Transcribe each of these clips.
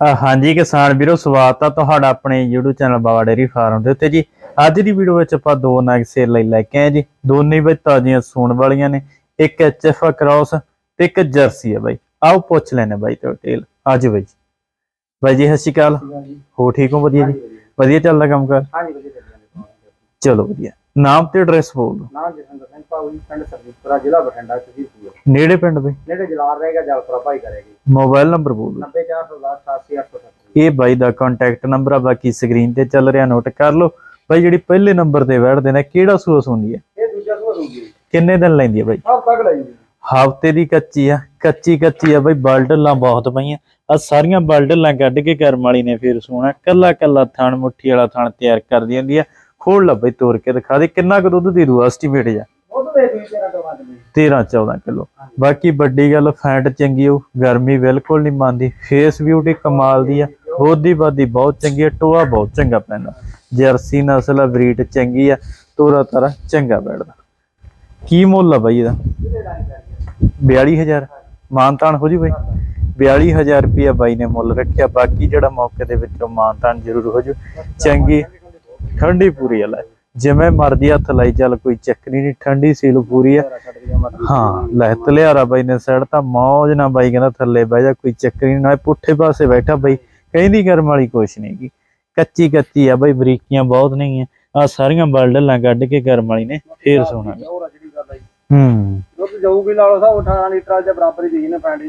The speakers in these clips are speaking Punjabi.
ਹਾਂਜੀ ਕਿਸਾਨ ਵੀਰੋ ਸਵਾਗਤ ਆ ਤੁਹਾਡਾ ਆਪਣੇ YouTube channel Baba dairy farm ਦੇ ਉੱਤੇ ਜੀ। ਅੱਜ ਦੀ ਵੀਡੀਓ ਵਿੱਚ ਆਪਾਂ ਦੋ ਨਗ ਸੇਲ ਲਈ ਲੈ ਕੇ ਆਏ ਜੀ। ਦੋਨੇ ਵਿੱਚ ਤਾਜ਼ੀਆਂ ਸੂਣ ਵਾਲੀਆਂ ਨੇ ਇੱਕ ਐਚਐਫ ਕ੍ਰਾਸ ਤੇ ਇੱਕ ਜਰਸੀ ਹੈ ਬਾਈ। ਆਓ ਪੁੱਛ ਲੈਣੇ ਬਾਈ ਤੋਂ ਡਿਟੇਲ ਅੱਜ ਬਾਈ ਜੀ। ਬਾਈ ਜੀ ਸਤਿ ਸ਼੍ਰੀ ਅਕਾਲ। ਹੋ ਠੀਕ ਹੋ? ਵਧੀਆ ਜੀ? ਵਧੀਆ। ਚੱਲਦਾ ਕੰਮ ਕਰ? ਹਾਂਜੀ ਵਧੀਆ ਚੱਲੀ ਵਧੀਆ। ਨਾਮ ਤੇ ਐਡਰੈਸ ਬੋਲ ਦਿਓ। ਨਾਮ ਜਸਵਿੰਦਰ ਸਿੰਘ ਪਾਉਲੀ ਪਿੰਡ ਸਰਜੀਤਪੁਰਾ ਜ਼ਿਲ੍ਹਾ ਬਠਿੰਡਾ। ਪੂਰ ਨੇੜੇ ਪਿੰਡ ਬਈ ਨੇੜੇ ਜਲਾਰ ਰਹੇਗਾ ਜਲਪੁਰਾ ਭਾਈ ਕਰੇਗੀ। ਮੋਬਾਈਲ ਨੰਬਰ ਬੋਲ ਦਿਓ। 90410 ਇਹ ਬਾਈ ਦਾ ਕੰਟੈਕਟ ਨੰਬਰ ਆ ਬਾਕੀ ਸਕਰੀਨ ਤੇ ਚੱਲ ਰਿਹਾ ਨੋਟ ਕਰ ਲਓ। ਬਾਈ ਜਿਹੜੀ ਪਹਿਲੇ ਨੰਬਰ ਤੇ ਬੈਠਦੇ ਨੇ ਕਿਹੜਾ ਸੂਸ ਹੁੰਦੀ ਹੈ? ਇਹ ਦੂਜਾ ਸੂਆ ਦੂਜੀ ਕਿੰਨੇ ਦਿਨ ਲੈਂਦੀ ਹੈ ਬਾਈ? ਹਫ ਤੱਕ ਲਈ ਜੀ ਹਫ਼ਤੇ ਦੀ ਕੱਚੀ ਆ। ਕੱਚੀ ਕੱਚੀ ਆ ਬਈ ਬਲਡਲਾਂ ਬਹੁਤ ਪਈਆਂ। ਆ ਸਾਰੀਆਂ ਬਲਡਲਾਂ ਕੱਢ ਕੇ ਕਰਮ ਵਾਲੀ ਨੇ ਫੇਰ ਸੋਣਾ ਕੱਲਾ ਕੱਲਾ ਥਣ ਮੁੱਠੀ ਵਾਲਾ ਥਣ ਤਿਆਰ ਕਰ ਦਿੰਦੀ ਆ। ਖੋਲ ਲਾ ਬਈ ਤੋੜ ਕੇ ਦਿਖਾ ਦੇ ਕਿੰਨਾ ਕੁ ਦੁੱਧ ਦੇ ਦੂ ਐਸਟੀਮੇਟ ਜਾ ਤੋਂ ਦੇ ਦੂਜੀ ਤੇਰਾ ਤੋਂ ਵੱਧ ਨਹੀਂ 13 14 ਕਿਲੋ। ਬਾਕੀ ਵੱਡੀ ਗੱਲ, ਫੈਂਟ ਚੰਗੀ ਹੋ ਗਰਮੀ ਬਿਲਕੁਲ ਨਹੀਂ ਮੰਨਦੀ। ਫੇਸ ਬਿਊਟੀ ਕਮਾਲ ਦੀ ਆ ਬੋਦੀ ਬਾਦੀ ਬਹੁਤ ਚੰਗੀ ਆ, ਟੋਆ ਬਹੁਤ ਚੰਗਾ ਪੈਂਦਾ। ਜਰਸੀ ਨਸਲ ਆ, ਬਰੀਡ ਚੰਗੀ ਆ, ਤੋਰਾ ਤਾਰਾ ਚੰਗਾ ਬੈਠਦਾ। ਕੀ ਮੁੱਲ ਆ ਬਾਈ ਇਹਦਾ? 42000 ਮਾਨਤਾਨ ਹੋ ਜੀ ਬਾਈ? 42000 ਰੁਪਇਆ ਬਾਈ ਨੇ ਮੁੱਲ ਰੱਖਿਆ। ਬਾਕੀ ਜਿਹੜਾ ਮੌਕੇ ਦੇ ਵਿੱਚੋਂ ਮਾਨਤਾਨ ਜ਼ਰੂਰ ਹੋ ਜੂ। ਚੰਗੀ, ਠੰਡੀ ਪੂਰੀ ਆ ਲੈ। ਜਿਵੇਂ ਮਰਦੀ ਹੱਥ ਲਾਈ ਚੱਲ ਕੋਈ ਚੱਕਰੀ ਨਹੀਂ ਠੰਡੀ ਸੀਲ ਪੂਰੀ ਆ। ਹਾਂ ਲੈ ਤਲਿਆਰਾ ਬਾਈ ਨੇ ਸਾਈਡ ਤਾਂ ਮੌਜ ਨਾ ਬਾਈ ਕਹਿੰਦਾ ਥੱਲੇ ਬਹਿ ਜਾ ਕੋਈ ਚੱਕਰ ਨਹੀਂ ਨਾ ਪੁੱਠੇ ਪਾਸੇ ਬੈਠਾ ਬਾਈ। ਕਹਿੰਦੀ ਕਰਮ ਵਾਲੀ ਕੁਛ ਨਹੀਂ ਗੀ ਕੱਚੀ ਕੱਚੀ ਆ ਬਾਈ ਬਰੀਕੀਆਂ ਬਹੁਤ ਨਹੀਂ ਆ ਆ ਸਾਰੀਆਂ ਬਲਡਲਾਂ ਕੱਢ ਕੇ ਕਰਮ ਵਾਲੀ ਨੇ ਫੇਰ ਸੋਣਾ ਹੂੰ। ਦੁੱਧ ਜਾਊਗੀ ਲਾ ਲਓ ਸਾ 18 ਲੀਟਰ ਦੇ ਬਰਾਬਰ ਹੀ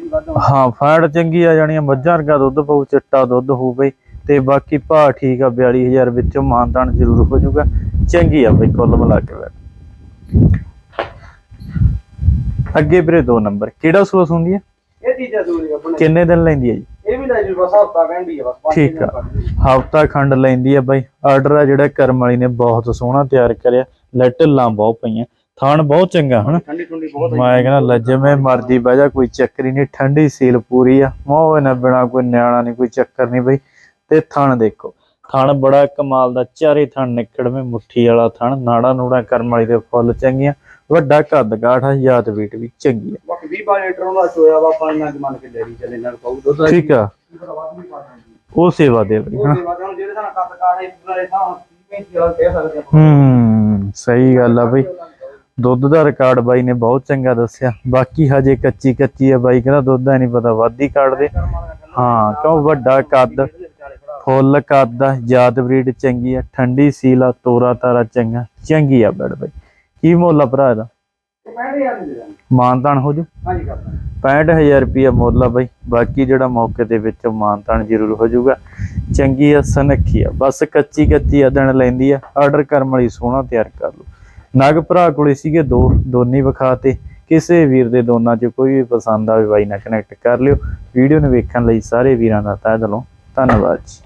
ਵੱਧ ਫੈਟ ਚੰਗੀ ਆ ਜਾਣੀਆਂ ਮੱਝਾਂ ਵਰਗਾ ਦੁੱਧ ਪਊ ਚਿੱਟਾ ਦੁੱਧ ਹੋਊ ਬਈ। ਤੇ ਬਾਕੀ ਭਾਅ ਠੀਕ ਆ 42000 ਵਿੱਚੋਂ ਮਾਨਦਾਨ ਜ਼ਰੂਰ ਹੋ ਜਾਊਗਾ। ਚੰਗੀ ਆ ਬਈ ਕੁੱਲ ਮਿਲਾ ਕੇ ਬੈਠ ਅੱਗੇ ਵੀਰੇ ਦੋ ਨੰਬਰ ਕਿਹੜਾ ਸੂਸ ਹੁੰਦੀ ਹੈ ਇਹ ਤੀਜਾ ਸੂਰੀ ਆਪਣੇ। ਕਿੰਨੇ ਦਿਨ ਲੈਂਦੀ ਹੈ ਜੀ? ਇਹ ਵੀ ਲੈ ਜੀ ਬਸ ਹਫਤਾ ਕਹਿੰਦੀ ਹੈ ਬਸ ਠੀਕ ਆ। ਹਫਤਾ ਖੰਡ ਲੈਂਦੀ ਆ ਬਾਈ। ਆਰਡਰ ਆ ਜਿਹੜਾ ਕਰਮ ਵਾਲੀ ਨੇ ਬਹੁਤ ਸੋਹਣਾ ਤਿਆਰ ਕਰਿਆ। ਲੈਟਲਾਂ ਬਹੁਤ ਪਈਆਂ। ਥਾਣ ਬਹੁਤ ਚੰਗਾ ਹਨਾ? ਠੰਡੀ ਠੰਡੀ ਬਹੁਤ ਹੈ ਮੈਂ ਕਹਿੰਦਾ ਲੈ ਜਿਵੇਂ ਮਰਜ਼ੀ ਬਹਿ ਜਾ ਕੋਈ ਚੱਕਰ ਹੀ ਨਹੀਂ। ਠੰਡੀ ਸੀਲ ਪੂਰੀ ਆ। ਮੋਹ ਨਾ ਬਿਨਾ ਕੋਈ ਨਿਆਣਾ ਨਹੀਂ ਕੋਈ ਚੱਕਰ ਨਹੀਂ ਬਈ। ਤੇ ਥਣ ਦੇਖੋ ਥਣ ਬੜਾ ਕਮਾਲ ਦਾ ਚਾਰੇ ਥਣ ਨਿਕੜਵੇਂ ਮੁੱਠੀ ਵਾਲਾ ਥਣ ਨਾੜਾ ਨੂੜਾ ਕਰਮ ਵਾਲੀ ਦੇ ਫੁੱਲ ਚੰਗੀਆਂ ਵੱਡਾ ਕੱਦ ਗਾਠਾ ਯਾਦ ਵੀਟ ਵੀ ਚੰਗੀ ਆ ਬਾਕੀ 20 ਬਾਰ ਲੀਟਰ ਉਹਨਾਂ ਦਾ ਚੋਇਆ ਵਾ ਆਪਾਂ ਇਹਨਾਂ ਮੰਨ ਕੇ ਲੈ ਲਈ ਚੱਲੇ ਨਾਲ ਕਹੂ ਦੁੱਧ ਠੀਕ ਆ। ਵੱਧ ਵੀ ਪਾ ਦਾਂਗੇ ਉਹ ਸੇਵਾ ਦੇ ਬਈ ਜਿਹੜੇ ਸਾਨੂੰ ਕੱਦ ਹੈ ਪੂਰਾ ਰੇਤਾ ਹੁਣ 35 ਵਾਲਾ ਕਹਿ ਸਕਦੇ ਆਪਾਂ। ਹੂੰ ਸਹੀ ਗੱਲ ਆ ਬਈ। ਦੁੱਧ ਦਾ ਰਿਕਾਰਡ ਬਾਈ ਨੇ ਬਹੁਤ ਚੰਗਾ ਦੱਸਿਆ। ਬਾਕੀ ਹਜੇ ਕੱਚੀ ਕੱਚੀ ਆ ਬਾਈ ਕਹਿੰਦਾ ਦੁੱਧ ਦਾ ਨਹੀਂ ਪਤਾ ਵੱਧ ਹੀ ਕੱਢਦੇ। ਹਾਂ ਕਿਉਂ ਵੱਡਾ ਕੱਦ। ਫੁੱਲ ਕੱਦ ਯਾਦ ਬਰੀਡ ਚੰਗੀ ਆ, ਠੰਡੀ ਸੀਲਾ ਤੋਰਾ ਤਾਰਾ ਚੰਗਾ, ਚੰਗੀ ਆ ਬੜ ਬਾਈ। ਕੀ ਮੁੱਲ ਆ ਭਰਾ ਇਹਦਾ? ਮੈਂ ਯਾਰ ਮਾਨਤਾਨ ਹੋ ਜੂ? ਹਾਂਜੀ ਕਰਦਾ 65000 ਰੁਪਿਆ ਮੁੱਲ ਆ ਬਾਈ। ਬਾਕੀ ਜਿਹੜਾ ਮੌਕੇ ਦੇ ਵਿੱਚ ਮਾਨਤਾਨ ਜ਼ਰੂਰ ਹੋ ਜਾਊਗਾ ਚੰਗੀ ਆ, ਸਨੱਖੀ ਆ। ਬਸ ਕੱਚੀ ਕੱਚੀ ਆ ਲੈਂਦੀ ਆ। ਆਰਡਰ ਕਰਨ ਵਾਲੀ ਸੋਹਣਾ ਤਿਆਰ ਕਰ ਲਓ। ਨਗ ਭਰਾ ਕੋਲੇ ਸੀਗੇ ਦੋ, ਦੋਨੇ ਵਿਖਾਤੇ ਕਿਸੇ ਵੀਰ ਦੇ ਦੋਨਾਂ 'ਚ ਕੋਈ ਵੀ ਪਸੰਦ ਆਵੇ ਬਾਈ, ਨਾਲ ਕਨੈਕਟ ਕਰ ਲਿਓ। ਵੀਡੀਓ ਨੂੰ ਵੇਖਣ ਲਈ ਸਾਰੇ ਵੀਰਾਂ ਦਾ ਤਹਿ ਦਿਲੋਂ ਧੰਨਵਾਦ ਜੀ।